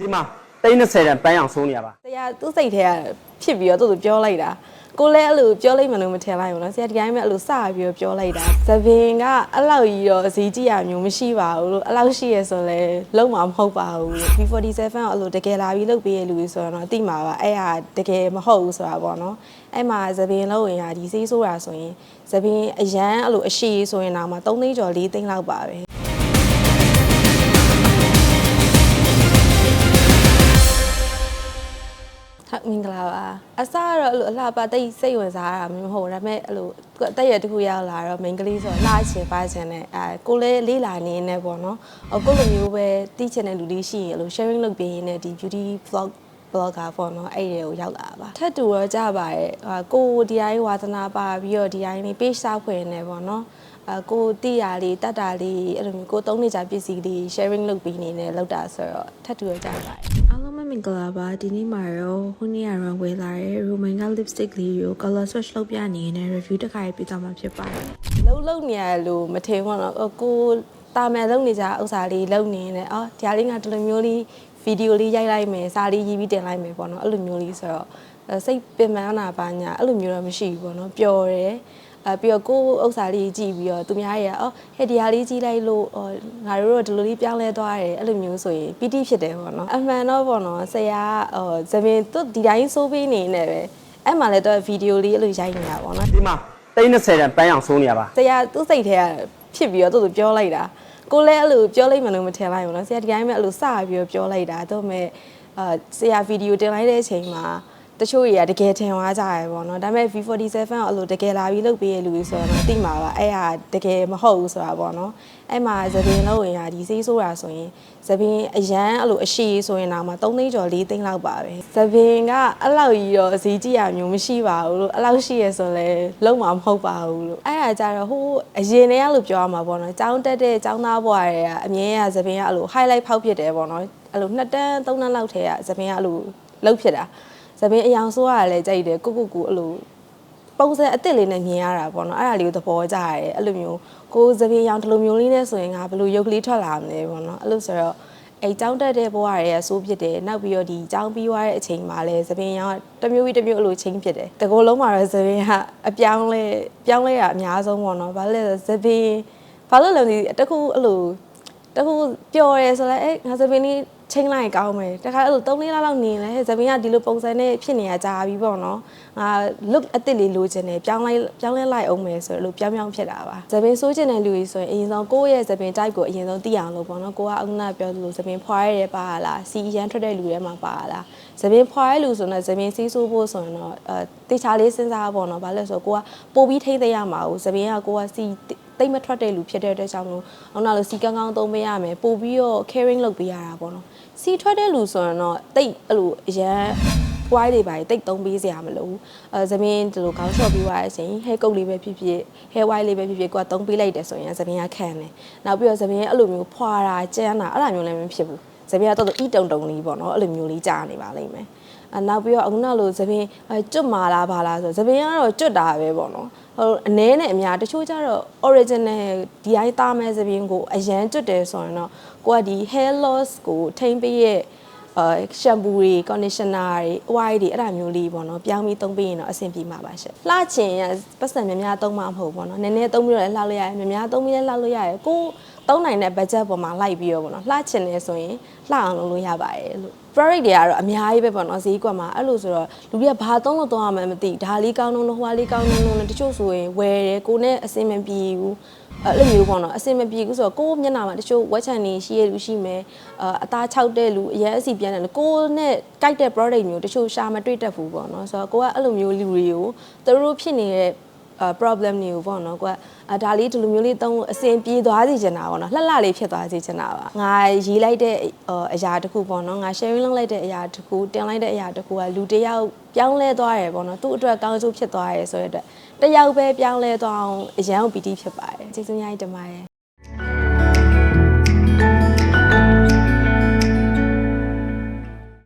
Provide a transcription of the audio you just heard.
ဒီမှာတိန်း30တန်ပန်းအောင်ဆိုးနေရပါတရားသူ့စိတ်ထဲကဖြစ်ပြီးတော့သူ့သူပြောလိုက်တာကိုလည်းအဲ့လိုပြောလိုက်မှလို့မထင်လိုက်ဘူးနော်ဆရာဒီတိုင်းပဲအဲ့လိုစပြီးတော့ပြောလိုက်တာသပင်ကအဲ့လောက်ကြီးတော့အစည်းကြည့်ရမျိုးမရှိပါဘူးလို့အဲ့လောက်ရှိရဆိုလဲလုံးဝမဟုတ်ပါဘူးလို့ B47 ကအဲ့လိုတကယ်လာပြီးလုပ်ပေးရလူကြီးဆိုတော့အတိမှာပါအဲ့ဟာတကယ်မဟုတ်ဘူးဆိုတာပေါ့နော်အဲ့မှာသပင်လုံးဝင်ရဒီစေးဆိုးတာဆိုရင်သပင်အရန်အဲ့လိုအရှိဆိုရင်တော့မှ3သိန်းကျော်4သိန်းလောက်ပါပဲ မင်္ဂလာပါအစကတော့အဲ့လိုအလှပတိတ်စိတ်ဝင်စားတာမျိုးမဟုတ်ဘူးဒါပေမဲ့အဲ့လိုသူကအတက်ရတစ်ခုရောက်လာတော့ main ကလေးဆိုတော့လှချင်ပါချင်တဲ့အဲကိုလည်းလေးလာနေနေပေါ့နော်အခုလိုမျိုးပဲတီးချင်တဲ့လူလေးရှိရင်အဲ့လို sharing လုပ်ပေးရင်းနဲ့ဒီ beauty vlog blogger ပေါ့နော်အဲ့ဒီကိုရောက်လာပါထပ်တူတော့ကြပါရဲ့ဟာကိုဒီတိုင်းဝါသနာပါပြီးတော့ဒီတိုင်းလေး page စောက်ဖွင့်နေပေါ့နော်အကိုတိရလေးတတ်တာလေးအဲ့လိုမျိုးကိုသုံးနေကြပစ္စည်းလေး sharing လုပ်ပေးနေတယ်လောက်တာဆိုတော့ထပ်တူတော့ကြပါရဲ့အားလုံးပဲ မင်္ဂလာပါဒီနေ့မှာတော့ဟိုနေ့ကတော့ဝယ်လာတဲ့ Roman က lipstick လေးကို color swatch လုပ်ပြနေနေ review တစ်ခါရေးပြသွားမှာဖြစ်ပါတယ်လုံးလုံးနေရလို့မထင်ဘူးနော်အကိုတာမယ်လုံးနေကြဥစ္စာလေးလုံးနေနေအော်ဒီဟာလေးကဒီလိုမျိုးလေးဗီဒီယိုလေးရိုက်လိုက်မယ်စာလေးရေးပြီးတင်လိုက်မယ်ပေါ့နော်အဲ့လိုမျိုးလေးဆိုတော့အဲ့စိတ်ပင်ပန်းတာပါညာအဲ့လိုမျိုးတော့မရှိဘူးပေါ့နော်ပျော်တယ် အဲပြီးတော့ကိုဥစ္စာလေးကြည့်ပြီးတော့သူများတွေကအော်ဟဲ့ဒီဟာလေးကြည့်လိုက်လို့အော်ငါတို့တော့ဒီလိုလေးပြောင်းလဲသွားတယ်အဲ့လိုမျိုးဆိုရင်ပီတိဖြစ်တယ်ပေါ့နော်အမှန်တော့ပေါ့နော်ဆရာအော်ဇပင်သူဒီတိုင်းစိုးပေးနေနေပဲအဲ့မှာလည်းတော့ဗီဒီယိုလေးအဲ့လိုရိုက်နေတာပေါ့နော်ဒီမှာ30တန်ပန်းအောင်ဆုံးနေရပါဆရာသူ့စိတ်ထဲကဖြစ်ပြီးတော့သူ့ကိုပြောလိုက်တာကိုလည်းအဲ့လိုပြောလိုက်မှလို့မထင်လိုက်ဘူးနော်ဆရာဒီတိုင်းပဲအဲ့လိုစပြီးတော့ပြောလိုက်တာတော့မဲ့အာဆရာဗီဒီယိုတင်လိုက်တဲ့အချိန်မှာ တချို့တွေကတကယ်ထင်သွားကြရပေါ့နော်ဒါပေမဲ့ V47 ကအဲ့လိုတကယ်လာပြီးလုပ်ပေးရလူကြီးဆိုတော့တိမှာပါအဲ့ဟာတကယ်မဟုတ်ဘူးဆိုတာပေါ့နော်အဲ့မှာသပင်လုံးဝင်ရဒီစေးဆိုးတာဆိုရင်သပင်အရန်အဲ့လိုအရှိဆိုရင်တော့မှ3သိန်းကျော်4သိန်းလောက်ပါပဲသပင်ကအဲ့လောက်ကြီးတော့အစည်းကြည့်ရမျိုးမရှိပါဘူးလို့အဲ့လောက်ရှိရဆိုလဲလုံးဝမဟုတ်ပါဘူးလို့အဲ့ဒါကြတော့ဟိုအရင်တည်းကလို့ပြောရမှာပေါ့နော်ចောင်းတက်တဲ့ចောင်းသားဘွားတွေကအမြဲကသပင်ကအဲ့လို highlight ဖောက်ဖြစ်တယ်ပေါ့နော်အဲ့လိုနှစ်တန်းသုံးတန်းလောက်ထဲကသပင်ကအဲ့လိုလှုပ်ဖြစ်တာ သပင်အယောင်ဆိုးရလည်းကြိုက်တယ်ကိုကိုကိုအဲ့လိုပုံစံအစ်စ်လေးနဲ့မြင်ရတာပေါ့နော်အဲ့ဒါလေးကိုသဘောကျရတယ်အဲ့လိုမျိုးကိုယ်သပင်ရောင်ဒီလိုမျိုးလေးနဲ့ဆိုရင်ငါဘယ်လိုရုပ်ကလေးထွက်လာမလဲပေါ့နော်အဲ့လိုဆိုတော့အဲ့ចောင်းတက်တဲ့ဘဝရဲ့အဆိုးဖြစ်တယ်နောက်ပြီးတော့ဒီចောင်းပြီးသွားတဲ့အချိန်မှာလည်းသပင်ရောင်ကတစ်မျိုးပြီးတစ်မျိုးအဲ့လိုချင်းဖြစ်တယ်တကောလုံးမှာတော့သပင်ကအပြောင်းလဲပြောင်းလဲတာအများဆုံးပေါ့နော်ဘာလို့လဲဆိုတော့သပင်ဘာလို့လဲဒီတခုအဲ့လိုတခုပျော်ရဲဆိုတော့အဲငါသပင်းလေး ချင်းလိုက်ကောင်းမယ်တခါအဲ့လို၃လေးလောက်နေလဲသပင်းကဒီလိုပုံစံနဲ့ဖြစ်နေရကြာပြီပေါ့နော်ငါ look အစ်စ်လေးလိုချင်တယ်ပြောင်းလိုက်ပြောင်းလဲလိုက်အောင်မယ်ဆိုတော့လို့ပြောင်းပြောင်းဖြစ်တာပါသပင်းဆိုးချင်တဲ့လူကြီးဆိုရင်အရင်ဆုံးကိုယ့်ရဲ့သပင်းတိုက်ကိုအရင်ဆုံးသိအောင်လို့ပေါ့နော်ကိုကအခုနကပြောသလိုသပင်းဖွာရဲတယ်ပါလားစီရန်ထွက်တဲ့လူတွေမှာပါလားသပင်းဖွာရဲလူဆိုတော့သပင်းစီးဆိုးဖို့ဆိုရင်တော့အဲ တေချာလေးစဉ်းစားပေါ့နော်ဘာလဲဆိုတော့ကိုကပို့ပြီးထိမ့်သိရမှာကိုသပင်းကကိုကစီတိတ်မထွက်တဲ့လူဖြစ်တဲ့အတွက်ကြောင့်မလို့အောင်နာလို့စီကန်းကောင်းသုံးပေးရမယ်ပို့ပြီးတော့ caring လုပ်ပေးရတာပေါ့နော်စီထွက်တဲ့လူဆိုရင်တော့တိတ်အဲ့လိုအရန် why တွေပါတိတ်သုံးပေးစရာမလိုဘူးအဲသမင်းဒီလိုခေါင်းလျှော့ပြီးသွားတဲ့အချိန် hair coat လေးပဲဖြစ်ဖြစ် hair wire လေးပဲဖြစ်ဖြစ်ကိုကသုံးပေးလိုက်တယ်ဆိုရင်သမင်းကခံတယ်နောက်ပြီးတော့သမင်းအဲ့လိုမျိုးဖွာတာကြမ်းတာအဲ့လိုမျိုးလည်းမဖြစ်ဘူးသမင်းကတော့အီတုံတုံလေးပေါ့နော်အဲ့လိုမျိုးလေးကြာနေပါလိမ့်မယ်အ နောက်ပြီးတော့အခုနောက်လို့သပင်အဲကျွတ်မာလားဘာလားဆိုသပင်ကတော့ကျွတ်တာပဲပေါ့နော်ဟိုအနည်းနဲ့အများတချို့ကျတော့ original ဒီအိုင်းသားမဲ့သပင်ကိုအရန်ကျွတ်တယ်ဆိုရင်တော့ကိုကဒီ hair loss ကိုထိမ့်ပေးရဲ့အဲရှမ်ပူတွေ conditioner တွေ oil တွေအဲ့ဒါမျိုးလေးပေါ့နော်ပြောင်းပြီးသုံးပေးရင်တော့အဆင်ပြေမှာပါရှင့်လှချင်ရပတ်စံများများသုံးမှာမဟုတ်ဘူးပေါ့နော်နည်းနည်းသုံးပြီးတော့လည်းလှလို့ရတယ်များများသုံးပြီးလည်းလှလို့ရတယ်ကို သုံးနိုင်တဲ့ budget ပေါ်မှာလိုက်ပြီးတော့ပေါ့နော်လှချင်နေဆိုရင်လှအောင်လုပ်လို့ရပါတယ်လို့ product တွေကတော့အများကြီးပဲပေါ့နော်ဈေးကွက်မှာအဲ့လိုဆိုတော့လူတွေကဘာသုံးလို့သုံးရမှန်းမသိဒါလေးကောင်းလုံးလို့ဟိုဟာလေးကောင်းလုံးလို့တချို့ဆိုရင်ဝယ်တယ်ကိုနဲ့အစင်မပြေဘူးအဲ့လိုမျိုးပေါ့နော်အစင်မပြေဘူးဆိုတော့ကိုမျက်နှာမှာတချို့ဝက်ချန်နေရှိရလူရှိမယ်အသားခြောက်တဲ့လူအရင်အစီပြန်တယ်ကိုနဲ့ကြိုက်တဲ့ product မျိုးတချို့ရှာမတွေ့တတ်ဘူးပေါ့နော်ဆိုတော့ကိုကအဲ့လိုမျိုးလူတွေကိုသူတို့ဖြစ်နေတဲ့ problem တွေကိုပေါ့နော်ကိုကဒါလေးဒီလိုမျိုးလေးသုံးလို့အဆင်ပြေသွားစေချင်တာပေါ့နော်လှလှလေးဖြစ်သွားစေချင်တာပါငါရေးလိုက်တဲ့အရာတစ်ခုပေါ့နော်ငါ sharing လုပ်လိုက်တဲ့အရာတစ်ခုတင်လိုက်တဲ့အရာတစ်ခုကလူတစ်ယောက်ပြောင်းလဲသွားတယ်ပေါ့နော်သူ့အတွက်ကောင်းကျိုးဖြစ်သွားတယ်ဆိုတဲ့အတွက်တစ်ယောက်ပဲပြောင်းလဲသွားအောင်အရန်ကိုပီတိဖြစ်ပါတယ်ကျေးဇူးများကြီးတင်ပါတယ်